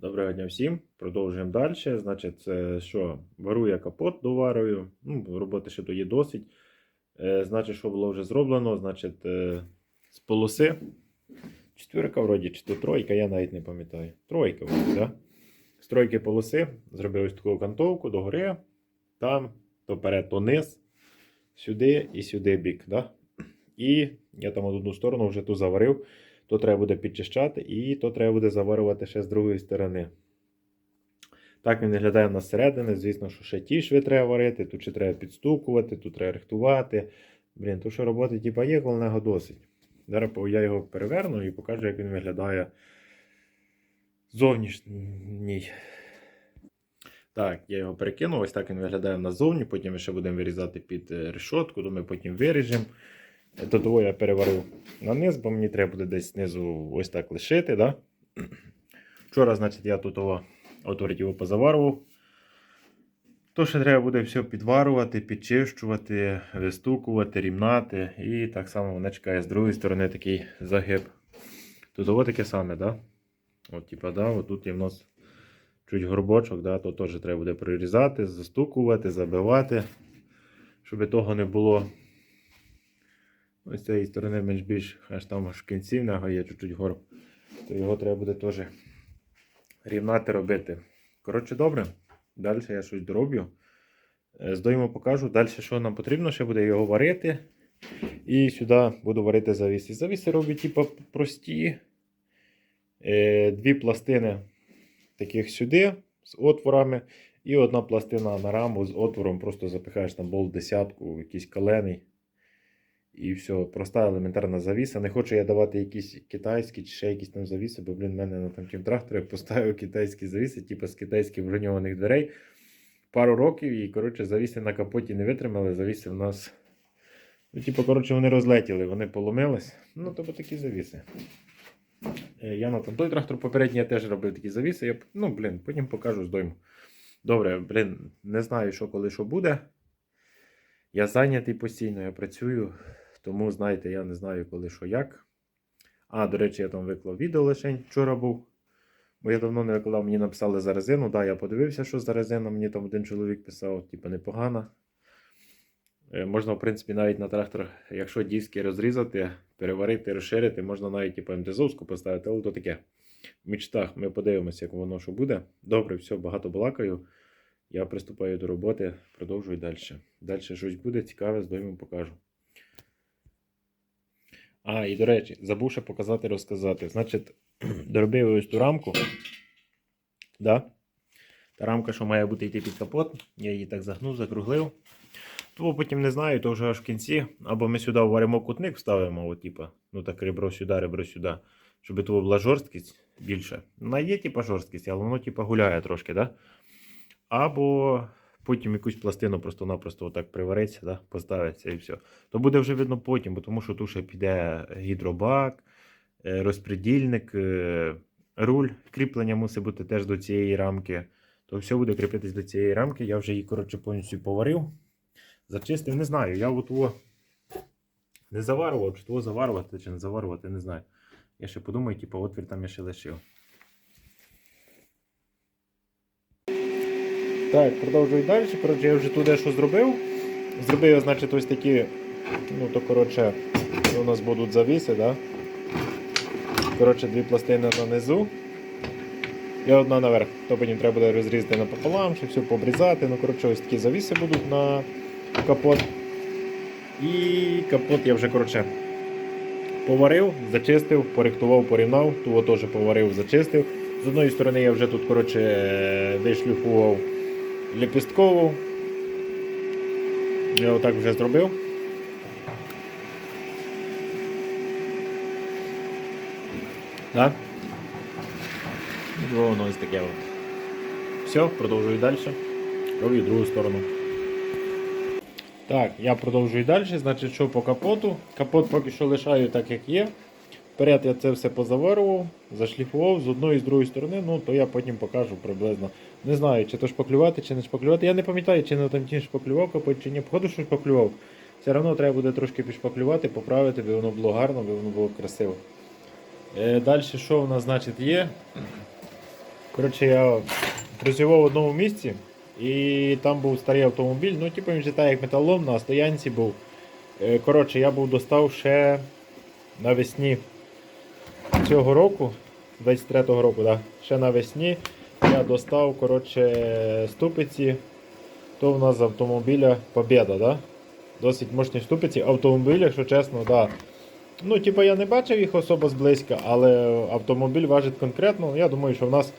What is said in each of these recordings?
Доброго дня всім. Продовжуємо далі. Значить, це що? Вару я капот, доварую. Ну, роботи ще то є досить. Е, значить, що було вже зроблено? Значить, е, з полоси. Четвірка вроді, чи то тройка, я навіть не пам'ятаю. Тройка вроді, да? З тройки полоси зробив ось таку кантовку догори. Там, то перед, то низ, сюди і сюди бік. Да? І я там одну сторону вже ту заварив то треба буде підчищати, і то треба буде заварювати ще з другої сторони. Так він виглядає на середини. Звісно, що ще ті шви треба варити, тут ще треба підстукувати, тут треба рихтувати. Блін, то що роботи типа є, головного досить. Зараз я його переверну і покажу, як він виглядає зовнішній. Так, я його перекинув, ось так він виглядає назовні, потім ми ще будемо вирізати під е, решотку, то ми потім виріжемо. До я переварив на низ, бо мені треба буде десь знизу ось так лишити. Да? Вчора, значить, я тут отворить його позаварував. То ще треба буде все підварувати, підчищувати, вистукувати, рівнати. І так само вона чекає з другої сторони такий загиб. Тут ось таке саме, да? От, типа, да, от тут є в нас чуть горбочок, да, то теж треба буде прирізати, застукувати, забивати, щоб того не було. Ось з цієї сторони менш більш аж там аж в кінці в нього є чуть-чуть горб, то його треба буде теж рівнати робити. Коротше, добре. Далі я щось дороблю. Е, Здоймо покажу. Далі, що нам потрібно, ще буде його варити. І сюди буду варити завіси. Завіси роблю, типу, прості. Е, Дві пластини таких сюди з отворами. І одна пластина на раму з отвором. Просто запихаєш там болт десятку, якийсь калений. І все, проста елементарна завіса. Не хочу я давати якісь китайські чи ще якісь там завіси, бо, блін, в мене на там тракторі поставив китайські завіси, типу з китайських броньованих дверей. Пару років і, коротше, завіси на капоті не витримали. Завіси в нас. Ну, типу, коротше, вони розлетіли, вони поломились. Ну, тобто такі завіси. Е, Я на той трактор попередній я теж робив такі завіси. Я, ну, блін, потім покажу здойму. Добре, блін, не знаю, що коли що буде. Я зайнятий постійно, я працюю. Тому, знаєте, я не знаю, коли що як. А, до речі, я там виклав відео лише вчора був. Бо я давно не викладав, мені написали за резину. Да, я подивився, що за резина. Мені там один чоловік писав, типу, непогана. Е, Можна, в принципі, навіть на трактор, якщо диски розрізати, переварити, розширити, можна навіть типу, МТЗовську поставити, але то таке. В мечтах ми подивимося, як воно що буде. Добре, все, багато балакаю. Я приступаю до роботи, продовжую далі. Далі щось буде, цікаве, з доймом покажу. А, і до речі, забув ще показати, розказати. Значить, доробив ось ту рамку. Да? Та рамка, що має бути йти під капот, я її так загнув, закруглив. Того потім не знаю, то вже аж в кінці. Або ми сюди варимо кутник, вставимо, от, типа, ну так ребро сюди, ребро сюди, щоб того була жорсткість більше. Вона є, типа, жорсткість, але воно типа гуляє трошки, да? Або потім якусь пластину просто-напросто отак привариться, да? поставиться і все. То буде вже видно потім, бо тому що тут ще піде гідробак, е, розпредільник, е, руль. Кріплення мусить бути теж до цієї рамки. То все буде кріпитись до цієї рамки. Я вже її коротше, повністю поварив. Зачистив, не знаю. Я от не заварував, чи того заварувати, чи не заварувати, не знаю. Я ще подумаю, типу, отвір там я ще лишив. Так, продовжую далі. Коротше, я вже туди що зробив. Зробив, значить, ось такі, ну то коротше, у нас будуть завіси, да? Коротше, дві пластини нанизу. І одна наверх. То потім треба буде розрізати напополам, щоб все пообрізати. Ну, коротше, ось такі завіси будуть на капот. І капот я вже, коротше, поварив, зачистив, порихтував, порівнав, того теж поварив, зачистив. З одної сторони я вже тут, коротше, вишліфував ліпісткову. Я отак вже зробив. Так? Воно ось таке от. Все, продовжую далі. Роблю другу сторону. Так, я продовжую далі. Значить, що по капоту. Капот поки що лишаю так, як є. Вперед я це все позаварував, зашліфував з одної і з другої сторони, ну то я потім покажу приблизно. Не знаю, чи то шпаклювати, чи не шпаклювати. Я не пам'ятаю, чи на там шпаклював капот, чи ні. Походу, що шпаклював. Все одно треба буде трошки підшпаклювати, поправити, аби воно було гарно, аби воно було красиво. Е, далі що в нас значить є? Коротше, я працював в одному місці, і там був старий автомобіль. Ну, типу, він же так як металолом на стоянці був. Е, Коротше, я був достав ще навесні цього року, 23-го року, да, ще навесні я достав коротше, ступиці. То в нас з автомобіля Побєда, да? Досить мощні ступиці. Автомобіль, якщо чесно, да. Ну, типу, я не бачив їх особо зблизька, але автомобіль важить конкретно. Я думаю, що в нас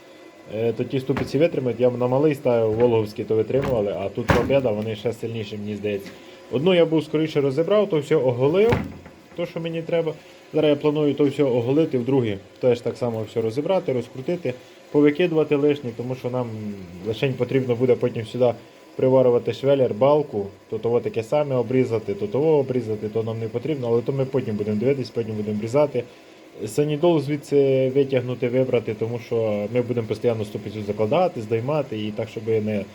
е, то ті ступиці витримають. Я на малий ставив Волговський, то витримували, а тут Побєда, вони ще сильніші, мені здається. Одну я був скоріше розібрав, то все оголив, то, що мені треба. Зараз я планую то все оголити в другі. Теж так само все розібрати, розкрутити, повикидувати лишнє, тому що нам лишень потрібно буде потім сюди приварювати швелер, балку, то того таке саме обрізати, то того обрізати, то нам не потрібно, але то ми потім будемо дивитись, потім будемо різати. Санідол звідси витягнути, вибрати, тому що ми будемо постійно ступицю закладати, здоймати і так, щоб не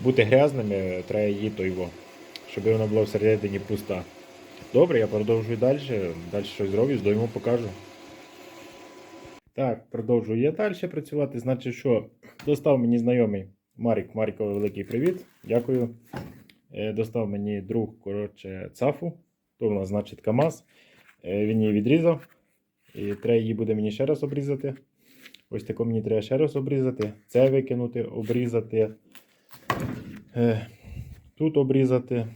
бути грязними, треба її то його, щоб вона була всередині пуста. Добре, я продовжую далі. Далі щось зроблю, здойму, покажу. Так, продовжую я далі працювати. Значить, що достав мені знайомий Марік. Марікові великий привіт. Дякую. Е, Достав мені друг, коротше, цафу. То в нас, значить, КАМАЗ. Е, Він її відрізав. І треба її буде мені ще раз обрізати. Ось тако мені треба ще раз обрізати. Це викинути, обрізати. Е, Тут обрізати.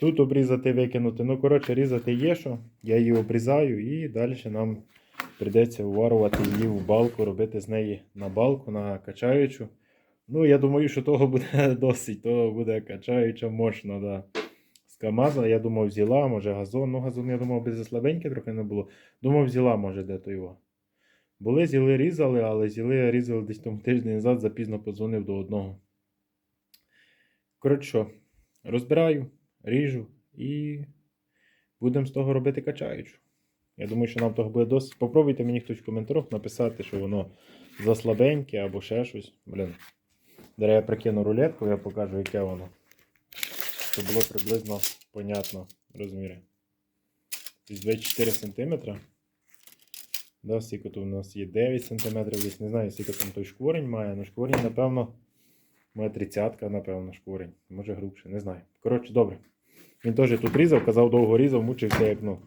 Тут обрізати, викинути. Ну, коротше, різати є що. Я її обрізаю і далі нам прийдеться уварувати її в балку, робити з неї на балку, на качаючу. Ну, я думаю, що того буде досить, того буде качаюча мощно, да. З КАМАЗа, я думав, взяла, може газон. Ну, газон, я думав, би слабеньке трохи не було. Думав, взяла, може, де то його. Були, зіли, різали, але зіли, різали десь тому тиждень назад, запізно подзвонив до одного. Коротше, розбираю, ріжу і будемо з того робити качаючу. Я думаю, що нам того буде досить. Попробуйте мені хтось в коментарях написати, що воно заслабеньке або ще щось. Блін. Зараз я прикину рулетку, я покажу, яке воно. Щоб було приблизно понятно розміри. Десь 24 см. Да, скільки тут у нас є 9 см, десь не знаю, скільки там той шкворень має, але шкворень, напевно, моя тридцятка, напевно, шкворень. Може грубше, не знаю. Коротше, добре. Він теж тут різав, казав, довго різав, мучився як ну.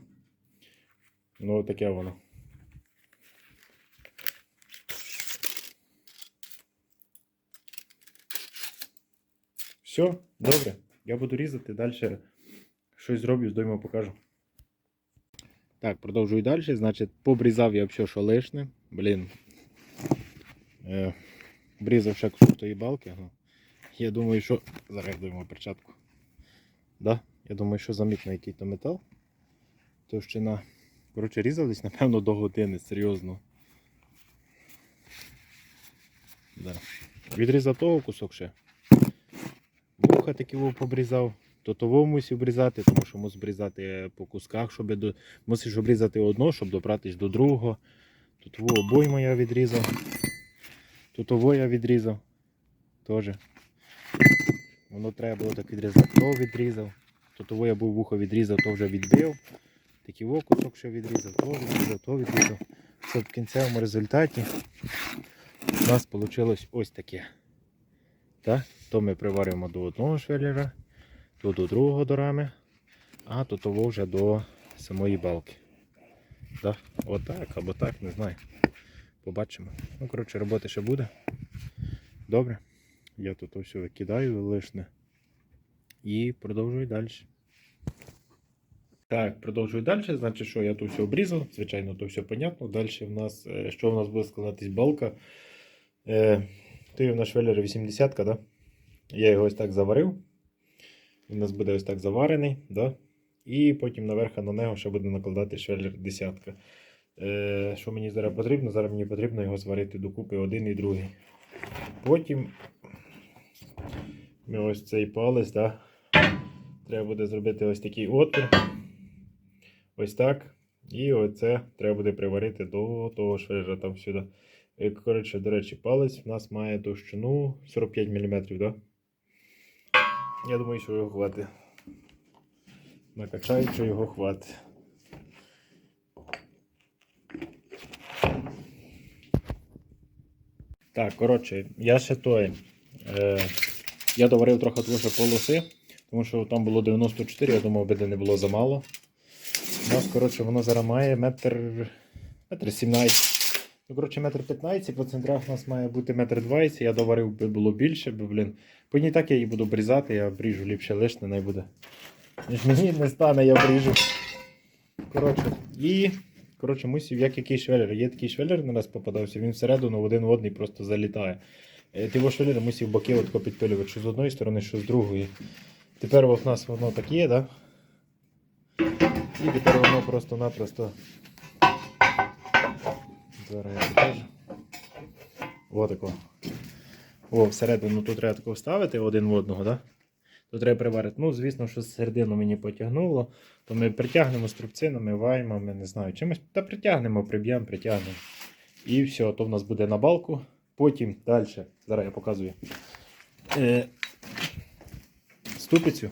Ну, таке воно. Все, добре. Я буду різати, далі щось зроблю, здоймо покажу. Так, продовжую далі. Значить, побрізав я все, що лишне. Блін. Е, Брізав ще кусок тої балки. Ну, я думаю, що. Зараз я перчатку. Да? Я думаю, що замітно який то метал. Товщина. Коротше, різав десь, напевно, до години, серйозно. Да. Відрізав того кусок ще. Вуха такі вов побрізав. То того мусив обрізати, тому що мусив обрізати по кусках, щоб до... мусиш обрізати одно, щоб добратися до другого. Тут обойму я відрізав. Тут того я відрізав. Теж. Воно треба було так відрізати, то відрізав. То того я був вухо відрізав, то вже відбив. Такий кусок ще відрізав, то відрізав, то відрізав. Все в кінцевому результаті у нас вийшло ось таке. Так? То ми приварюємо до одного швеллера, то до другого до рами, а то того вже до самої балки. Так? Отак або так, не знаю. Побачимо. Ну, коротше, роботи ще буде. Добре. Я тут все викидаю лишне. І продовжую далі. Так, продовжую далі. Значить, що я тут все обрізав. Звичайно, то все понятно. Далі в нас, е, що в нас буде складатись балка. Е, Той в нас швеллер 80 да? Я його ось так заварив. Він у нас буде ось так заварений. Да? І потім наверх на нього ще буде накладати швеллер десятка. Е, що мені зараз потрібно? Зараз мені потрібно його зварити докупи один і другий. Потім ось цей палець, да? треба буде зробити ось такий отвір. Ось так. І оце треба буде приварити до того швеллера там сюди. Е, Коротше, до речі, палець в нас має товщину 45 мм, да? Я думаю, що його хватить. Накачаю, що його хватить. Так, коротше, я ще той. Е, я доварив трохи що полоси, тому що там було 94, я думав, би де не було замало. У нас, коротше, воно зараз має метр, метр 17. Ну, коротше, метр 15, по центрах у нас має бути метр 20. Я доварив би було більше, бо, блін. По ній так я її буду обрізати, я обріжу ліпше лишне, не буде. Ніж мені не стане, я обріжу. Коротше, і. Коротше, мусів, як який швеллер. Є такий швеллер на нас попадався, він всередину один в одний просто залітає. Е, Ти його швеллер мусив боки отко підпилювати, що з одної сторони, що з другої. Тепер от в нас воно так є, да? І тепер воно просто-напросто. Зараз я покажу. О. О, всередину тут треба тако вставити один в одного, да? Тут треба приварити. Ну, звісно, що середину мені потягнуло, то ми притягнемо струбцинами, ваймами, не знаю, чимось. Та притягнемо, приб'ємо, притягнемо. І все, то в нас буде на балку. Потім далі. Зараз я показую. Е, ступицю.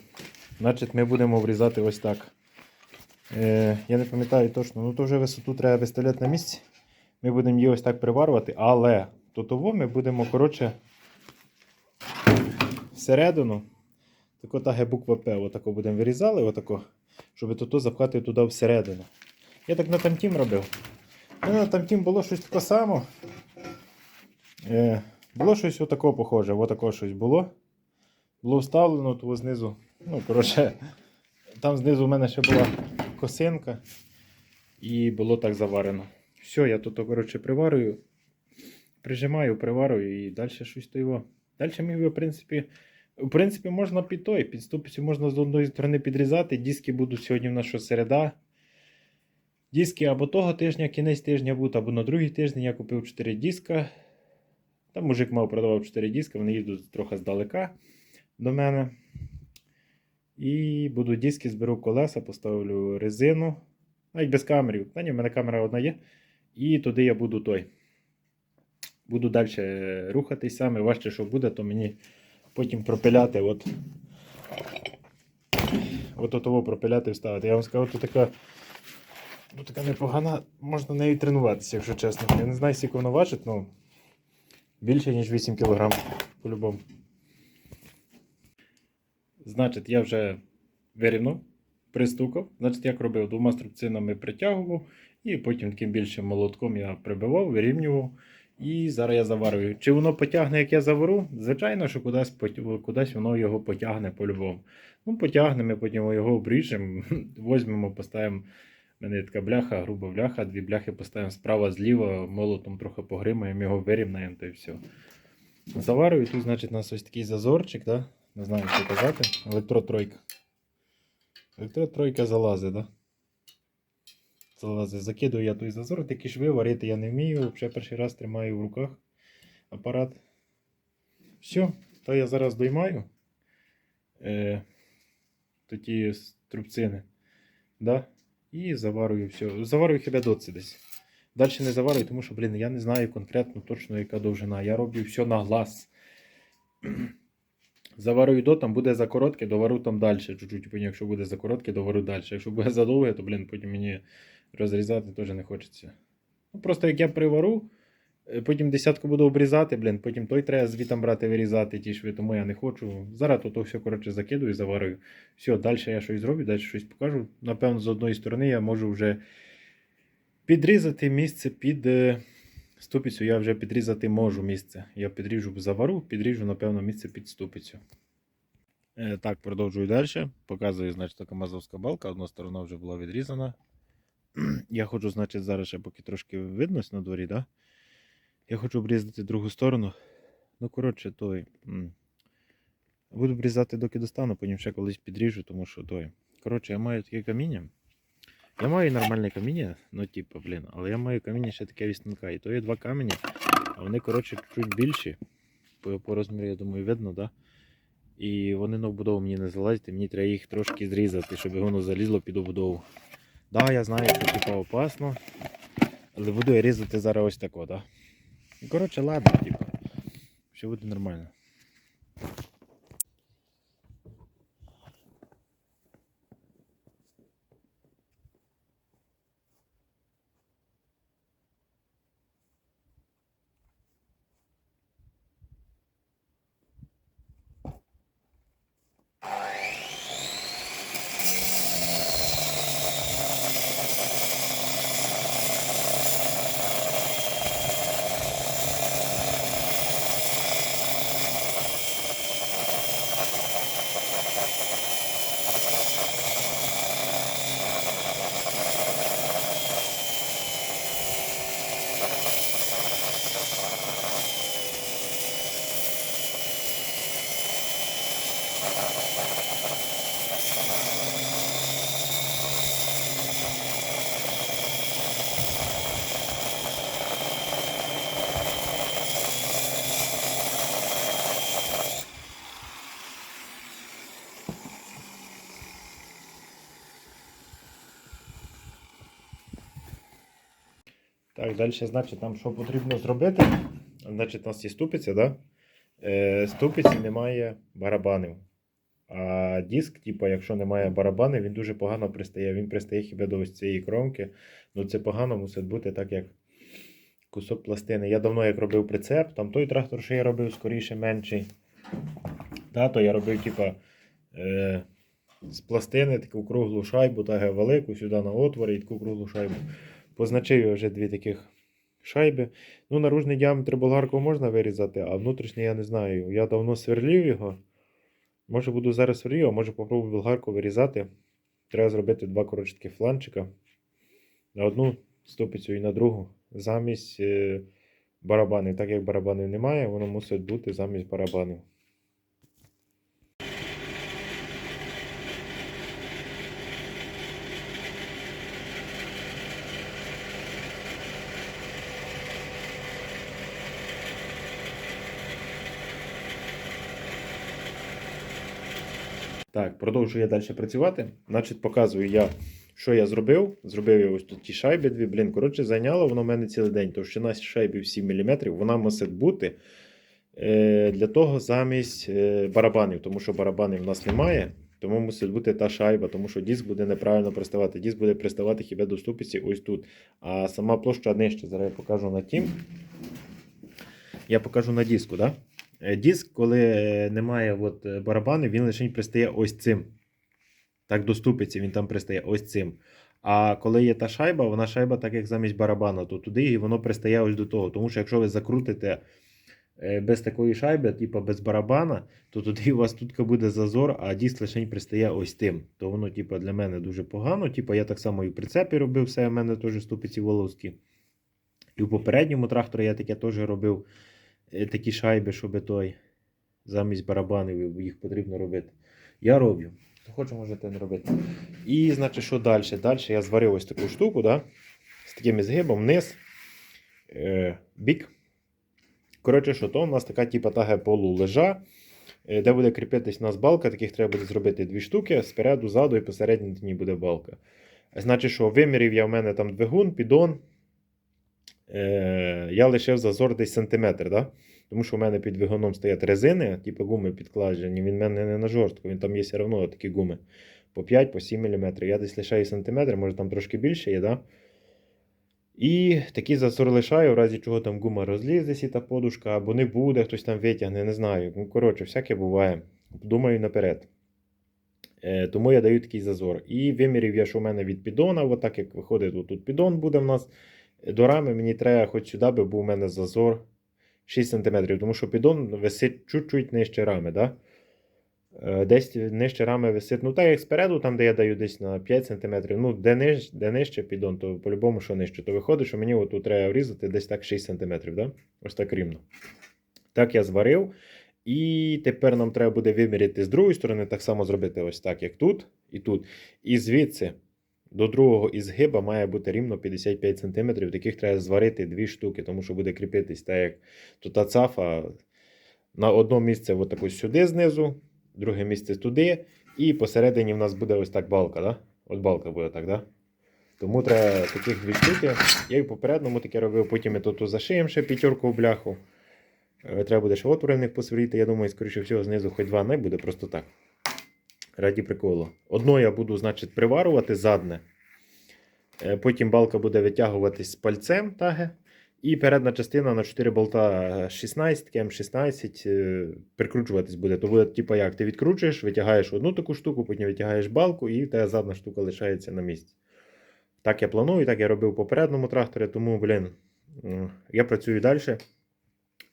Значить, ми будемо врізати ось так. Е, я не пам'ятаю точно, ну то вже висоту треба виставляти на місці. Ми будемо її ось так приварювати, але до того ми будемо, коротше, всередину. Тако та є буква П, отако будемо вирізали, отако, щоб то запхати туди всередину. Я так на тамтім робив. У на тамтім було щось таке саме. Е, було щось отако похоже, отако щось було. Було вставлено тут знизу. Ну, коротше, там знизу в мене ще була косинка. І було так заварено. Все, я тут, коротше, приварюю, прижимаю, приварюю і далі щось то його. Далі мені, в принципі, в принципі, можна під той, під ступицю можна з одної сторони підрізати. Диски будуть сьогодні в що середа. Диски або того тижня, кінець тижня будуть, або на другий тиждень я купив 4 диска. Там мужик мав продавав 4 диска, вони їдуть трохи здалека до мене. І буду диски, зберу колеса, поставлю резину. Навіть без камерів. Та ні, в мене камера одна є. І туди я буду той. Буду далі рухатись саме. Важче, що буде, то мені потім пропиляти. От от того пропиляти вставити. Я вам скажу, то така. Ну, така непогана, можна нею тренуватися, якщо чесно. Я не знаю, скільки вона важить, але більше, ніж 8 кг по-любому. Значить, я вже вирівнув, пристукав. Значить, як робив, двома струбцинами притягував, і потім таким більшим молотком я прибивав, вирівнював. І зараз я заварюю. Чи воно потягне, як я завару? Звичайно, що кудись, кудись воно його потягне по-любому. Ну, потягне, ми потім його обріжемо, візьмемо, поставимо. У мене є така бляха, груба бляха, дві бляхи поставимо справа, зліва, молотом трохи погримаємо, його вирівнаємо та й все. Заварюю, тут, значить, у нас ось такий зазорчик, да? не знаю, що казати. Електротройка. Електротройка залазить, да? Закидую я той зазор, такі шви варити я не вмію. Вже перший раз тримаю в руках апарат. Все, то я зараз доймаю. Е, тоді струбцини. Да? І заварюю все. Заварюю хіба доці десь. Далі не заварюю, тому що, блін, я не знаю конкретно точно, яка довжина. Я роблю все на глаз. Заварюю до, там буде за коротке, доварю там далі. Чуть-чуть, якщо буде за коротке, доварю далі. Якщо буде за довге, то, блін, потім мені розрізати теж не хочеться. Ну, просто як я привару, е, потім десятку буду обрізати, блін, потім той треба звітом брати, вирізати ті шви, тому я не хочу. Зараз то, все коротше закидую, заварюю. Все, далі я щось зроблю, далі щось покажу. Напевно, з одної сторони я можу вже підрізати місце під е, ступицю. Я вже підрізати можу місце. Я підріжу завару, підріжу, напевно, місце під ступицю. Е, так, продовжую далі. Показую, значить, така мазовська балка. Одна сторона вже була відрізана. Я хочу, значить, зараз ще поки трошки видность на дворі, да? Я хочу обрізати другу сторону. Ну, коротше, той. Буду обрізати, доки достану, потім ще колись підріжу, тому що той. Коротше, я маю таке каміння. Я маю нормальне каміння, ну, типу, блін, але я маю каміння ще таке вісника. І то є два камені, а вони, коротше, чуть більші. По, по розміру, я думаю, видно, да? І вони на обудову мені не залазять, і мені треба їх трошки зрізати, щоб воно залізло під обудову. Да, я знаю, що типу опасно. Але буду я різати зараз ось тако, да? Ну, Коротше, ладно, типу. Все буде нормально. Так, далі, значить, там що потрібно зробити? Значить, у нас є ступиця, да? Е, ступиці немає барабанів. А диск, типу, якщо немає барабанів, він дуже погано пристає. Він пристає хіба до ось цієї кромки. Ну це погано мусить бути так, як кусок пластини. Я давно як робив прицеп, там той трактор, що я робив, скоріше менший. Да, то я робив, типа, е, з пластини таку круглу шайбу, так велику, сюди на отвори і таку круглу шайбу. Позначив вже дві таких шайби. Ну, наружний діаметр болгаркою можна вирізати, а внутрішній я не знаю. Я давно сверлів його. Може буду зараз сверлів, а може попробую болгарку вирізати. Треба зробити два коротше таких фланчика. На одну ступицю і на другу. Замість е, барабанів. Так як барабанів немає, воно мусить бути замість барабанів. Так, продовжую я далі працювати. Значить, показую я, що я зробив. Зробив я ось тут ті шайби дві. Блін, коротше, зайняло воно в мене цілий день. Товщина шайбів 7 мм, вона мусить бути е, для того замість е, барабанів, тому що барабанів в нас немає. Тому мусить бути та шайба, тому що диск буде неправильно приставати. Диск буде приставати хіба до ступиці ось тут. А сама площа нижче. Зараз я покажу на тім. Я покажу на диску, так? Да? Е, Диск, коли е, немає от, е, барабанів, він лише пристає ось цим. Так доступиться, він там пристає ось цим. А коли є та шайба, вона шайба, так як замість барабана, то туди і воно пристає ось до того. Тому що якщо ви закрутите без такої шайби, типу без барабана, то тоді у вас тут буде зазор, а диск лише пристає ось тим. То воно, типу, для мене дуже погано. Типу, я так само і в прицепі робив все, в мене теж ступиці волоски. І в попередньому тракторі я таке теж робив такі шайби, щоб той замість барабанів їх потрібно робити. Я роблю. Хто хоче, можете не робити. І, значить, що далі? Далі я зварив ось таку штуку, да? з таким згибом вниз, е, бік. Коротше, що то у нас така типа таге полулежа, е, де буде кріпитись у нас балка, таких треба буде зробити дві штуки, спереду, ззаду і посередині буде балка. Значить, що вимірів я в мене там двигун, піддон. Е, я лишив зазор десь сантиметр, да? тому що в мене під двигуном стоять резини, типу гуми підкладені. Він в мене не на жорстко, він там є все одно такі гуми по 5 по 7 мм. Я десь лишаю сантиметр, може там трошки більше є. Да? І такий зазор лишаю, в разі чого там гума розлізеться, та подушка, або не буде, хтось там витягне, не знаю. Ну, коротше, всяке буває. Думаю наперед. Е, тому я даю такий зазор. І вимірів я, що в мене від піддона, отак як виходить, тут піддон буде в нас. До рами мені треба хоч сюди, би був у мене зазор 6 см, тому що піддон висить чуть-чуть нижче рами. Да? Е, Десь нижче рами висить. Ну, так як спереду, там, де я даю десь на 5 см. Ну, де, ниж, де нижче піддон, то по-любому, що нижче, то виходить, що мені отут треба врізати десь так 6 см. Да? Ось так рівно. Так я зварив. І тепер нам треба буде виміряти з другої сторони, так само зробити ось так, як тут і тут. І звідси до другого ізгиба має бути рівно 55 см. Таких треба зварити дві штуки, тому що буде кріпитись так, як тут та цафа на одно місце отаку сюди знизу, друге місце туди. І посередині в нас буде ось так балка. Да? От балка буде так, да? Тому треба таких дві штуки. Я і в попередньому таке робив, потім ми тут зашиємо ще п'ятерку в бляху. Е, Треба буде ще отвори в них посвірити. Я думаю, скоріше всього, знизу хоч два не буде, просто так. Раді приколу. Одно я буду, значить, приварувати задне. Е, Потім балка буде витягуватись з пальцем таге. І передна частина на 4 болта 16, М16 е, прикручуватись буде. То буде, типу, як ти відкручуєш, витягаєш одну таку штуку, потім витягаєш балку, і та задна штука лишається на місці. Так я планую, так я робив попередньому тракторі, тому, блін, я працюю далі.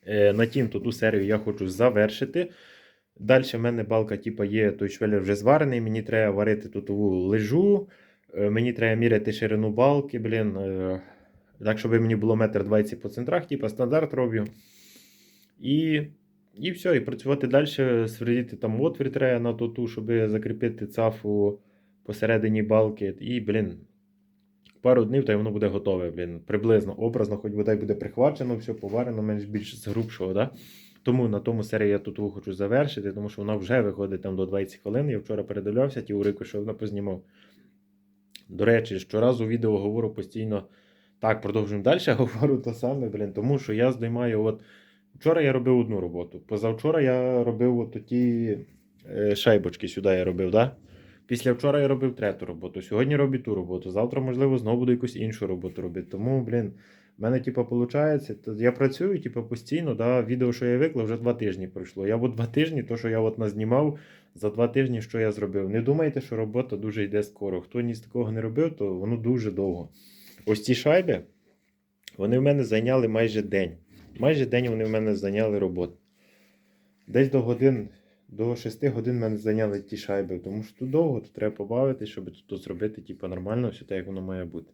Е, На тім ту серію я хочу завершити. Далі в мене балка, типу, є, той швелер вже зварений. Мені треба варити тут лежу. Е, Мені треба міряти ширину балки, блін. е, Так, щоб мені було метр 20 по центрах, типу стандарт роблю. І І все, і працювати далі, свердіти там отвір треба на ту, щоб закріпити цафу посередині балки. І, блін, пару днів, та й воно буде готове, блін. Приблизно, образно, хоч бодай буде прихвачено, все поварено, менш більш з грубшого, да? Тому на тому серії я тут хочу завершити, тому що вона вже виходить там до 20 хвилин. Я вчора передивлявся ті уривки, що вона познімав. До речі, щоразу відео говорю постійно. Так, продовжуємо далі, говорю те саме, блін, тому що я здіймаю. От вчора я робив одну роботу. Позавчора я робив от ті е, шайбочки сюди я робив, да? Після вчора я робив третю роботу. Сьогодні роблю ту роботу. Завтра, можливо, знову буду якусь іншу роботу робити. Тому, блін, в мене, типу, виходить, то я працюю, типу, постійно, да, відео, що я виклав, вже два тижні пройшло. Я от два тижні, то, що я от назнімав, за два тижні, що я зробив. Не думайте, що робота дуже йде скоро. Хто ні з такого не робив, то воно дуже довго. Ось ці шайби, вони в мене зайняли майже день. Майже день вони в мене зайняли роботу. Десь до годин, до 6 годин мене зайняли ті шайби, тому що тут довго, тут треба побавити, щоб тут, зробити типу, нормально, все так, як воно має бути.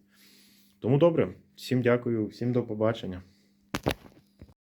Тому добре, всім дякую, всім до побачення.